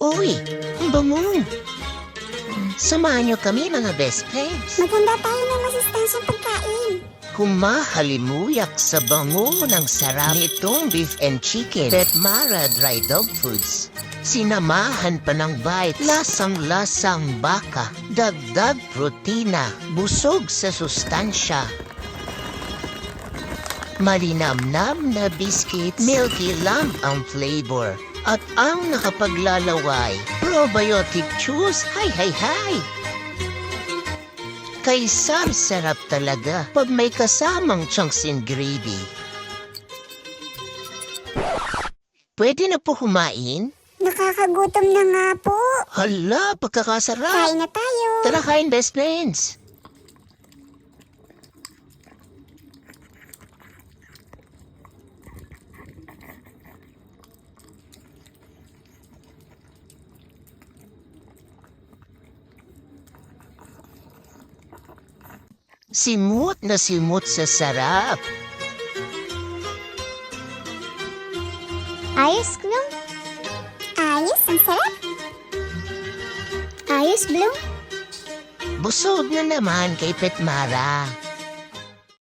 Uy, ang bango. Samahan niyo kami mga best friends. Maganda tayo ng masustansyang pagkain. Kumahalimuyak sa bango ng sarap nitong beef and chicken at Mara Dry Dog Foods. Sinamahan pa ng bite, lasang-lasang baka, dagdag protina, busog sa sustansya. Malinamnam na biscuit, milky lamb ang flavor. At ang nakapaglalaway, probiotic juice, hay hay hay! Kay Sam sarap talaga pag may kasamang chunks in gravy. Pwede na po kumain? Nakakagutom na nga po. Hala, pagkakasarap! Kain na tayo. Tara kain, best friends! Simot na simot sa sarap. Ayos, Bloom. Ayos, ang sarap. Ayos, Bloom. Busog na naman kay Petmara.